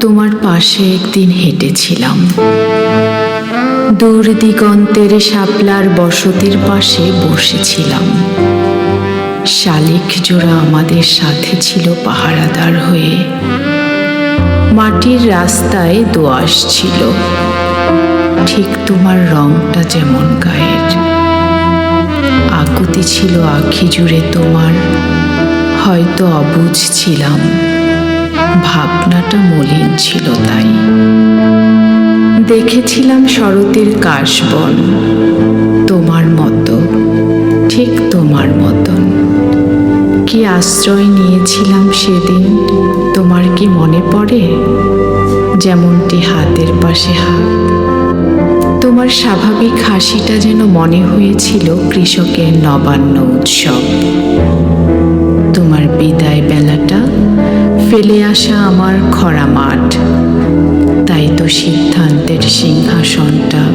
তোমার পাশে একদিন হেঁটেছিলাম। দূর দিগন্তের শাপলার বসতির পাশে বসেছিলাম। শালিক জোড়া আমাদের সাথে ছিল পাহারাদার হয়ে। মাটির রাস্তায় দোয়াশ ছিল। ঠিক তোমার রংটা যেমন গায়ের। আকুতি ছিল আখি জুড়ে তোমার। হয়তো অবুঝ ছিলাম। ভাবনাটা মলিন ছিল তাই। দেখেছিলাম শরতের কাশবন, তোমার মতো, ঠিক তোমার মতন। কি আশ্রয় নিয়েছিলাম সেদিন, তোমার কি মনে পড়ে? যেমনটি হাতের পাশে হাত। তোমার স্বাভাবিক হাসিটা যেন মনে হয়েছিল কৃষকের নবান্ন উৎসব। ফেলে আসা আমার খরা মাঠ। তাই তো সিদ্ধান্তের সিংহাসনটা